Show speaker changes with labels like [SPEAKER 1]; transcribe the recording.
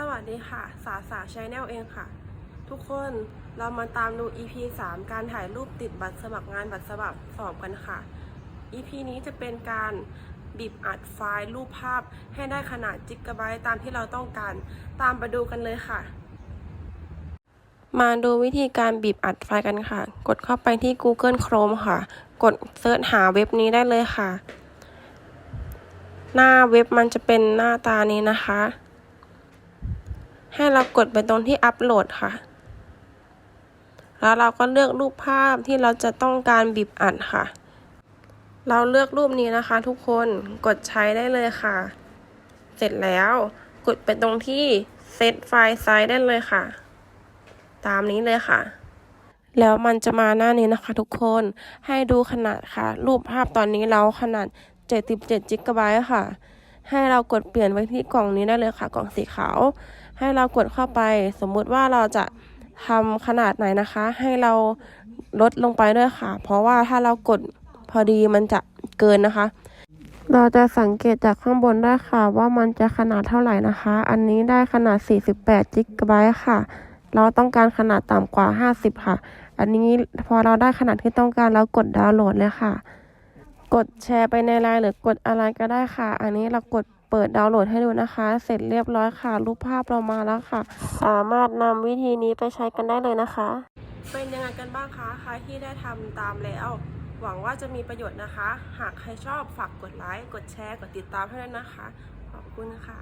[SPEAKER 1] สวัสดีค่ะ สาสาชแนลเองค่ะ ทุกคนเรามาตามดู EP 3 การถ่ายรูปติดบัตรสมัครงานบัตรสมัครสอบกันค่ะ EP นี้จะเป็นการบีบอัดไฟล์รูปภาพให้ได้ขนาดจิกะไบต์ตามที่เราต้องการ ตามไปดูกันเลยค่ะ มาดูวิธีการบีบอัดไฟล์กันค่ะ กดเข้าไปที่ Google Chrome ค่ะ กดเซิร์ชหาเว็บนี้ได้เลยค่ะ หน้าเว็บมันจะเป็นหน้าตานี้นะคะ ให้เรากดไปตรงที่อัปโหลดค่ะ แล้วเราก็เลือกรูปภาพที่เราจะต้องการบีบอัดค่ะ เราเลือกรูปนี้นะคะ ทุกคนกดใช้ได้เลยค่ะ เสร็จแล้วกดไปตรงที่เซตไฟล์ไซส์ได้เลยค่ะ ตามนี้เลยค่ะ แล้วมันจะมาหน้านี้นะคะ ทุกคนให้ดูขนาดค่ะ รูปภาพตอนนี้เราขนาด 77จิกะไบต์ค่ะ ให้เรากดเปลี่ยนไว้ที่กล่องนี้ได้เลยค่ะ กล่องสีขาว ให้เรากดเข้าไป สมมุติว่าเราจะทำขนาดไหนนะคะ ให้เราลดลงไปด้วยค่ะ เพราะว่าถ้าเรากดพอดีมันจะเกินนะคะ เราจะสังเกตจากข้างบนได้ค่ะ ว่ามันจะขนาดเท่าไหร่นะคะ อันนี้ได้ขนาด 48จิกะไบต์ค่ะ เราต้องการขนาดต่ำกว่า 50 ค่ะ อันนี้พอเราได้ขนาดที่ต้องการเรากดดาวน์โหลดเลยค่ะ กดแชร์ไปในไลน์หรือกดอะไรก็ได้ค่ะ อันนี้เรากดเปิดดาวน์โหลดให้ดูนะคะ เสร็จเรียบร้อยค่ะ รูปภาพเรามาแล้วค่ะ สามารถนำวิธีนี้ไปใช้กันได้เลยนะคะ เป็นยังไงกันบ้างคะใครที่ได้ทำตามแล้ว หวังว่าจะมีประโยชน์นะคะ หากใครชอบฝากกดไลค์ กดแชร์ กดติดตามให้ด้วยนะคะ ขอบคุณค่ะ